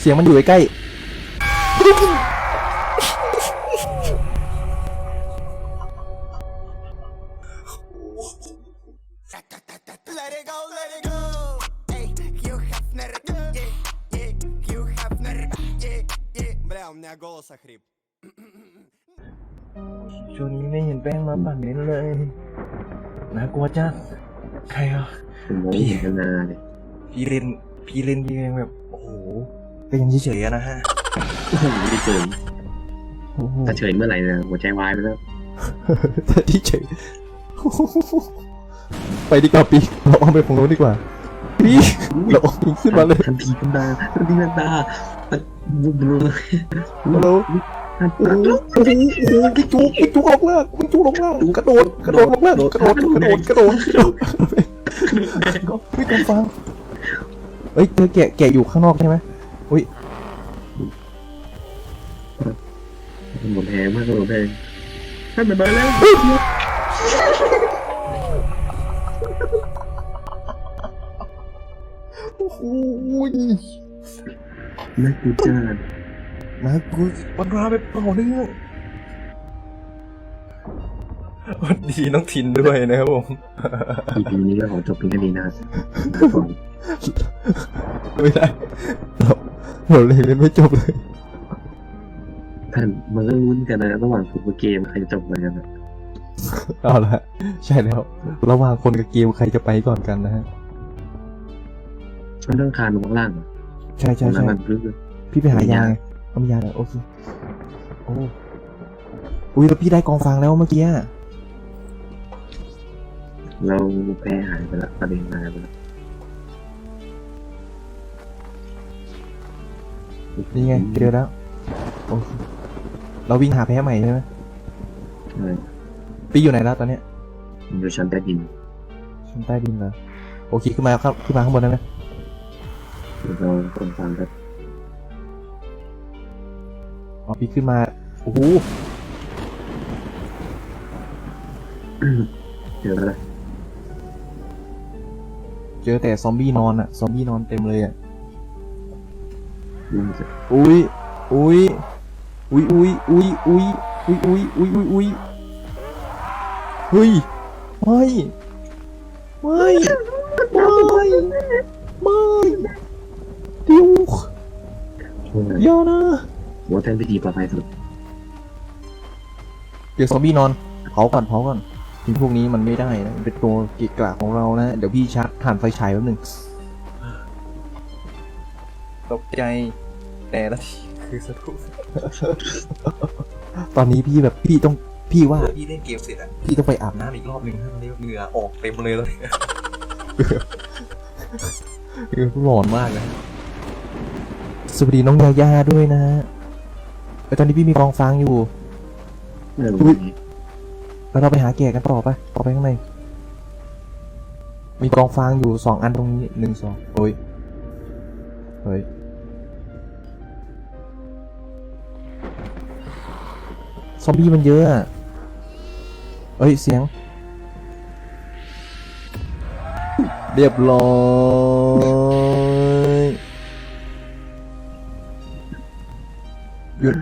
เสียงมันอยู่ใกล้ช่วงนี้ไม่เห็นแป้งมาปั่นเน้นเลยน่ากลัวจ้ดใครอะพี่เห็นนาเลยพี่เล่นพี่เล่นยังแบบ โอ้โห ก็ยังเฉยๆอะนะฮะโอ้โหไม่ได้เจอโอ้โหถ้าเฉยเมื่อไหร่เนี่ยหัวใจวายไปแล้วแต่ที่เฉยไปดีกว่าปีเราเอาไปฝั่งโน้นดีกว่าปีเราเอาปีขึ้นมาเลยทันทีทันตาทันทีทันตาบุบเลยฮัลโหลทันโอ้ตาโหโอ้โหโอ้โหพี่จุกพี่จุกลงล่างพี่จุกลงล่างกระโดดกระโดดลงล่างกระโดดกระโดดกระโดดกระโดดพี่กองฟังเอ้ยเจอแกะแกะอยู่ข้างนอกใช่ไหม อุ้ยหมดแพงมากหมดแพงท่านไปแล้วโอ้โหน่ากูจ้านะกูวันราไปเปล่าเนื่องวันดีน้องทินด้วยนะครับผมอีพีนี้ก็ขอจบเพียงแค่นี้นะครับผมไม่ได้ เราเราเลยเล่นไม่จบเลย ท่านมันก็ลุ้นกันนะระหว่างผมกับเกมใครจะจบอะไรกันนะเอาละใช่แล้ว ระหว่างคนกับเกมใครจะไปก่อนกันนะฮะไม่ต้องคานลงข้างล่างเหรอใช่ใช่ตรงนั้ใช่นมันพื้นพี่ไปหายาไงเอามียาแล้วโอเค โอ้อุ้ยแล้วพี่ได้กองฟางแล้วเมื่อกี้อะเราแพ้หายไปแล้วประเด็นหายไปแล้ว นี่ไงเจอแล้วโอเคเราวิ่งหาแพ้ใหม่ใช่ไหมใช่พี่อยู่ไหนแล้วตอนเนี้ยผมอยู่ชั้นใต้ดินชั้นใต้ดินเหรอโอเคขึ้นมาครับขึ้นมาข้างบนได้ไหมเราคนฟังก็อ๋อพี่ขึ้นมาโอ้โหเจอแล้วแหละเจอแต่ซอมบี้นอนอะซอมบี้นอนเต็มเลยอะมันจะ อุ้ยอุ้ยอุ้ยอุ้ยอุ้ยอุ้ยอุ้ยอุ้ยอุ้ยอุ้ยอุ้ยเฮ้ยไม่ไม่ไม่ไม่เดี๋ยวช่วงไหนอย่านะหัวแทนพิธีปลอดภัยสุดเดี๋ยวซอมบี้นอนเผาก่อนเผาก่อนทิ้งพวกนี้มันไม่ได้นะมันเป็นตัวกิกกะของเรานะ เดี๋ยวพี่ชาร์จถ่านไฟฉายแป๊บหนึง ตกใจแต่ละทีคือสะทุกตอนนี้พี่แบบพี่ต้องพี่ว่าพี่เล่นเกมเสร็จอะพี่ต้องไปอาบน้ำอีกรอบหนึ่งให้มันเลี้ยวเหงื่อออกเต็มเลยแล้วเนี่ยคือหลอนมากนะสวัสดีน้องยาย่าด้วยนะไอยตอนนี้พี่มีกองฟางอยู่เอออุ๊ยแล้วเราไปหาแกะกันต่อไปต่อไปข้างในมีกองฟางอยู่สองอันตรงนี้หนึ่งสองโอ้ยเฮ้ย ซอมบี้มันเยอะอะเอ้ย เสียง เรียบร้อยหยุด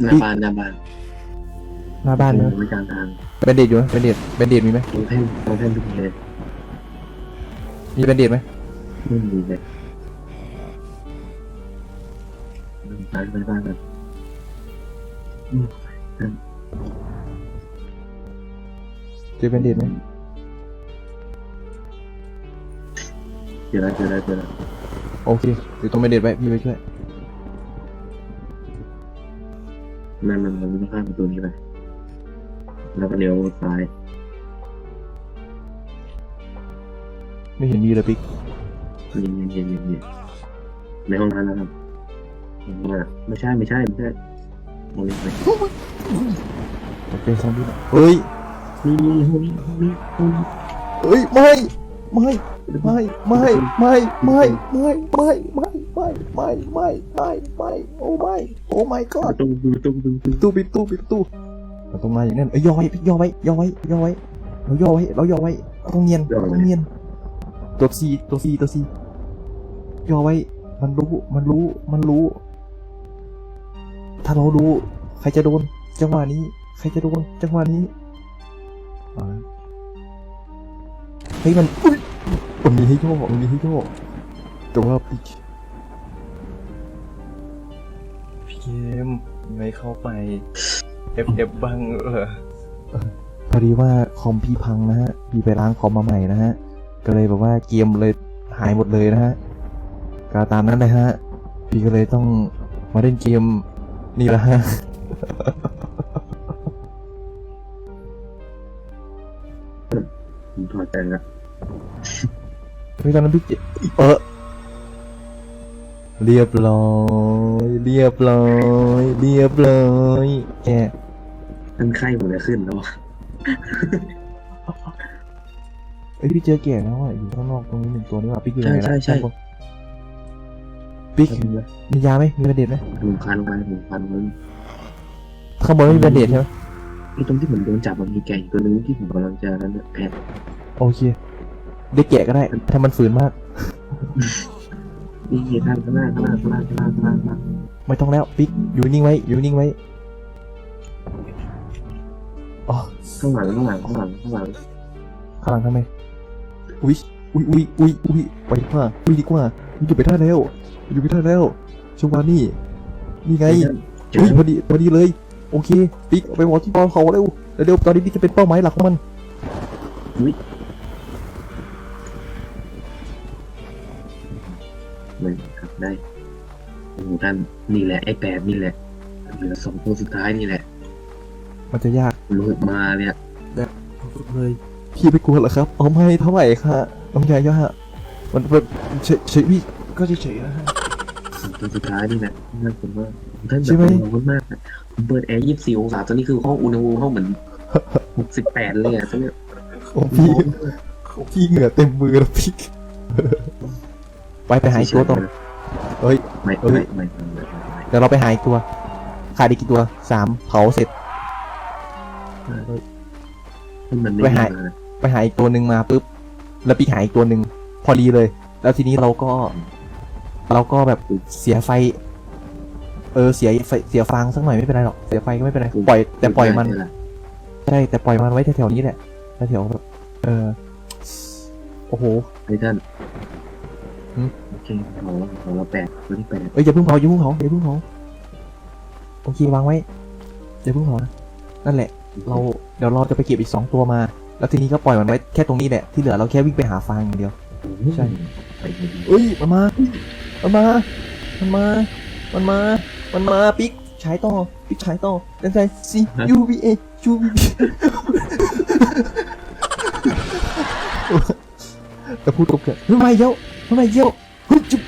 หน้าบ้านหน้าบ้านหน้าบ้านเนอะไม่กลางทางแบนเดดอยู่ไหมแบนเดดแบนเดดมีไหมตรงแท่นตรงแท่นทุกเลยมีแบนเดดไหมไม่มีเลยไปไปบ้านกันอืม เจอแบนเดดไหมเจอแล้วเจอแล้วเจอแล้วโอเคเดี๋ยวตรงแบนเดดไว้พี่ไปช่วยมันมันมันข้ามประตูนี้ไปแล้วก็เลี้ยวซ้ายไม่เห็นมีเลยปิ๊กเย็นเย็นเย็นเย็นเย็นในห้องนั้นนะครับว่าไม่ใช่ไม่ใช่ไม่ใช่ มอเลยเป็นซอมบี้เฮ้ยนี่นี่ห้องนี้ห้องนี้ห้องนี้เฮ้ยไม่ไม่ไม่ไม่ไม่ไม่ไม่ไม่ไม่ไม่ไม่ไม่ไม่ไม่โอ้ไม่โอ้ my ป god ระตูประตูประตูปิดตู้ปิดตู้ปิดตู้เราต้องมาอย่างนั้นเอ้ยย่อไว้ย่อไว้ย่อไว้ย่อไว้เราย่อไว้เราย่อไว้เราต้องเนียนเราต้องเนียนตัวซีตัวซีตัวซีย่อไว้มันรู้มันรู้มันรู้ ถ้าเราดูใครจะโดน จังหวะนี้ ใครจะโดน จังหวะนี้เฮ้ยมันมันมีให้โยกมันมีให้โยกแต่ว่าพี่พี่เกมไม่เข้าไปเอฟเอฟบ้างเหรอพอดีว่าคอมพี่พังนะฮะ พี่ไปล้างคอมมาใหม่นะฮะ ก็เลยแบบว่าเกมเลยหายหมดเลยนะฮะก็ตามนั้นเลยฮะ พี่ก็เลยต้องมาเล่นเกม นี่แหละฮะผมถอดใจละเฮ้ยตอนนั้นพี่เจเออเรียบร้อย เรียบร้อย เรียบร้อยแกตั้งไข้หมดเลยขึ้นแล้วอะเอ้ยพี่เจอแก่แล้วอะอยู่ข้างนอกตรงนี้หนึ่งตัวนี่หว่าพี่อยู่ไหนใช่นะใช่ใช่ด้านบน ปิ๊กมียาไหมมีแบนเดดไหมผมพันลงไปผมพันลงไปข้างบนไม่มีแบนเดดใช่ไหมไอ้ตรงที่ผมโดนจับมันมีไก่ตัวนึงที่ผมกำลังจะนั่นน่ะแพ้โอเคได้แกะก็ได้ถ้ามันฝืนมากนี่ข้างข้างหน้าข้างหน้าข้างหน้าข้างหน้าข้างหน้าข้างหน้าไม่ต้องแล้วปิ๊กอยู่นิ่งไว้อยู่นิ่งไว้อ๋อข้างหลังข้างหลังข้างหลังข้างหลังข้างหลังทำไมอุ้ย อุ้ยอุ้ยอุ้ยอุ้ยไปดีกว่าอุ้ยดีกว่าอยู่ไปได้แล้วอยู่ไปได้แล้วช่วงวันนี้นี่ไงเจเฮ้ยอพอดีพอดีเลย โอเคปิ๊กเอาไปบอกที่ปอเขาเร็วเร็วๆตอนนี้พี่จะเป็นเป้าหมายหลักของมันเลยครับได้โอ้โหท่านนี่แหละไอ้แปดนี่แหละเหลือสองตัวสุดท้ายนี่แหละ มันจะยากโหลดมาเนี่ยเลยพี่ไม่กลัวเหรอครับเอาไม่เท่าไหร่ค่ะ น้องยายามันแบบเฉยเฉยพี่ก็เฉยเฉยๆนะฮะสองตัวสุดท้ายนี่แหละน่ากลัวมากท่านแบใช่บไหมร้อนมากอะผมเปิดแอร์ยี่สิบสี่องศาตอนนี้คือห้องอุณหภูมิห้องเหมือนหกสิบแปดเลยอะตอนเนี้ยของพี่ของพี่เหงื่อเต็มมือแล้วพี่ไปไปหาอีกตัวต่อเฮ้ยไม่เอ้ไม่ยไม่ไม่ไม่ไม่เดี๋ยวเราไปหาอีกตัวขาดอีกกี่ตัวสามเผาเสร็จให้มันไม่ไปหามาไปหาอีกตัวหนึ่งมาปุ๊บ แล้วพี่หาอีกตัวหนึ่งพอดีเลย แล้วทีนี้เราก็ เราก็แบบเสียไฟ เออเสียไฟเสียฟางสักหน่อยไม่เป็นไรหรอกเสียไฟก็ไม่เป็นไรปล่อย แต่ปล่อยมันได้แหละใช่แต่ปล่อยมันไว้แถวๆนี้แหละแถวๆแบบเออโอ้โหไอ้ท่านหืมโอเคขอขอเราแปดตัวที่แปดเอ้ยอย่าเพิ่งเผาอย่าเพิ่งเผาอย่าเพิ่งเผาโอเควางไว้อย่าเพิ่งเผานะนั่นแหละ เราเดี๋ยวเราจะไปเก็บอีกสองตัวมา แล้วทีนี้ก็ปล่อยมันไว้แค่ตรงนี้แหละที่เหลือเราแค่วิ่งไปหาฟางอย่างเดียว ใช่ ไปดีเอ้ยมันมามันมา มันมา มันมา มันมาปิ๊กใช้ต่อปิ๊กใช้ต่อเป็นไง C U V A U V A แต่พูดตรงกันมันมาเยอะมันมาเยอะเฮ้ยจุ๊บ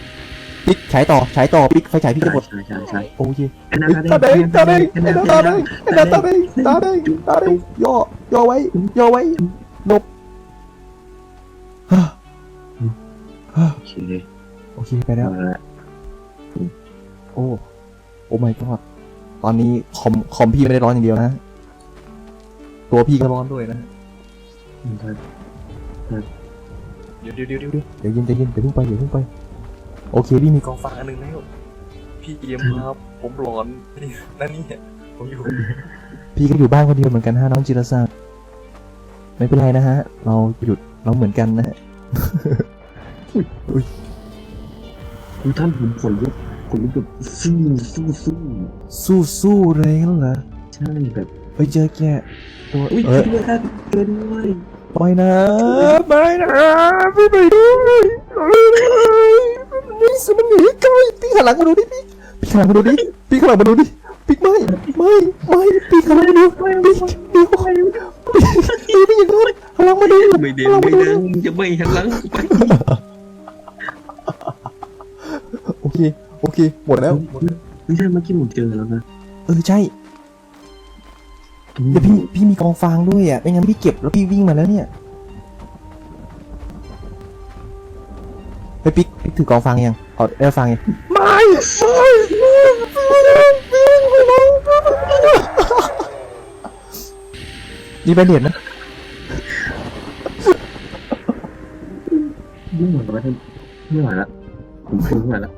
ปิ๊กใช้ต่อใช้ต่อปิ๊กไฟฉายพี่จะหมดใช่ใช่ใช่โอเคไอ้หน้าเฮ้ยตาแดงตาแดงไอ้ตาแดงไอ้ตาแดงตาแดงตาแดงย่อย่อไว้ย่อไว้นบฮ่าฮ่าโอเคโอเคไปแล้วเอาละโอ้โอ้ my god ตอนนี้คอมคอมพี่ไม่ได้ร้อนอย่างเดียวนะ ตัวพี่ก็ร้อนด้วยนะท่านเดี๋ยวเดี๋ยวเดี๋ยวเดี๋ยวเดี๋ยวเย็นใจเย็นเดี๋ยวเพิ่งไปเดี๋ยวเพิ่งไป โอเคพี่มีกองฟางอันหนึ่งแล้ว พี่เอียมครับ ผมร้อนนี่นั่นนี่ผมอยู่ พี่ก็อยู่บ้านคนเดียวเหมือนกันฮะน้องจิรศักดิ์ไม่เป็นไรนะฮะ เราหยุดเราเหมือนกันนะฮะคุณท่านผมขนลุกขนลุกแบบสู้สู้สู้สู้สู้เลยงั้นเหรอใช่แบบเฮ้ยเจอแกตัวอุ้ยเอช่วอยด้วยท่านช่วยด้วยไปนะไปนะพี่ไปด้วย นี่สิมันหนีไกลพี่หันหลังมาดูดิพี่พี่หันหลังมาดูดิพี่หันหลังมาดูดิพี่ไม่ไม่ไม่พี่หันหลังมาดูพี่เดียวพี่พี่ย่างนั้นหันหลังมาดูไม่เดินไม่เดินจะไม่หันหลังไปโอเคโอเคหมดแล้วหมดแล้วไม่ใช่เมื่อกี้ผมเจอแล้วนะเออใช่เดี๋ยวพี่พี่มีกองฟางด้วยอะไม่งั้นพี่เก็บแล้วพี่วิ่งมาแล้วเนี่ย ไปปิ๊กปิ๊กถือกองฟางยังเอาได้ฟางยังไม่ไม่นี่เป็นเด็ดนะไม่ไหวแล้วท่านไม่ไหวแล้วผมทนไม่ไหวแล้ว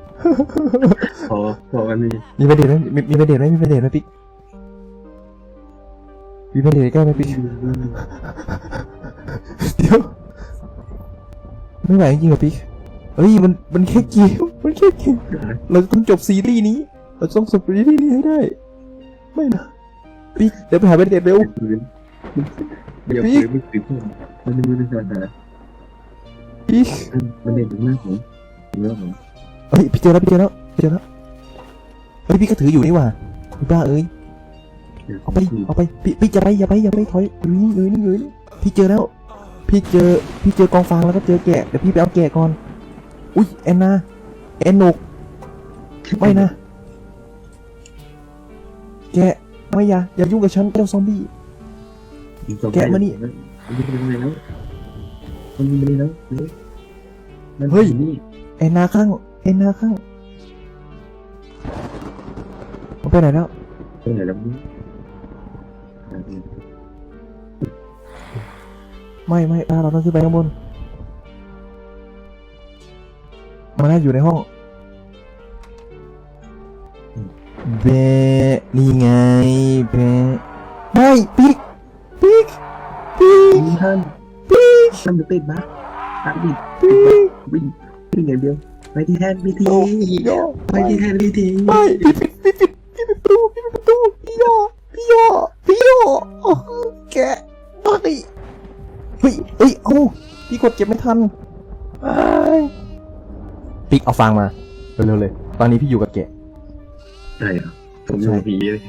พอพอกันนี่มีประเด็นไหมมีมีประเด็นไหมมีประเด็นไหมปิ๊กมีประเด็นใกล้ไหมปิ๊กเดี๋ยวไม่ไหวจริงเหรอปิ๊ก เฮ้ยมันมันแค่เกมมันแค่เกมเราต้องจบซีรีส์นี้ เราต้องจบซีรีส์นี้ให้ได้ ไม่นะปิ๊กเดี๋ยวไปหาประเด็นเร็วปืนอย่าปืนไม่ปืนมันมันมันมันปิ๊กมันเด่นมากผมเรื่องผมเฮ้ยพี่เจอแล้วพี่เจอแล้วพี่เจอแล้วเฮ้ยพี่ก็ถืออยู่นี่หว่าไอ้บ้าเอ้ยเอาไปเอาไปพี่พี่จะไปอย่าไปอย่าไปถอยอยู่นี่อยู่นี่อยู่นี่พี่เจอแล้ว พี่เจอพี่เจอกองฟางแล้วก็เจอแกะเดี๋ยวพี่ไปเอาแกะก่อน อุ้ยแอนนาแอนนกไม่นะ แกะไม่อย่าอย่ายุ่งกับฉันเจ้าซอมบี้มันยิงไปแล้วมันยิงไปแล้วนี่แอนนาข้างแอนนาข้างมันไปไหนแล้วไปไหนแล้วนี่ไม่ไม่ตาเราต้องขึ้นไปข้างบน มันน่าอยู่ในห้องเบะนี่ไงเบะไม่ปิ๊กปิ๊กปิ๊กท่านปิ๊กท่านจะติดนะท่านติดปิ๊กวิ่งวิ่งอย่างเดียวไปที่แทนพิธีไปที่แทนพิธีไม่พี่ปิดปิดปิดประตูปิดประตูพี่ยอพี่ยอพี่ยอโอ้แกะเฮ้ยเฮ้ยเฮ้ยเอ้าพี่กดเก็บไม่ทันอ้าย ปิ๊กเอาฟางมาเร็วๆเลย ตอนนี้พี่อยู่กับเกะใช่ครับผมอยู่ผีเลย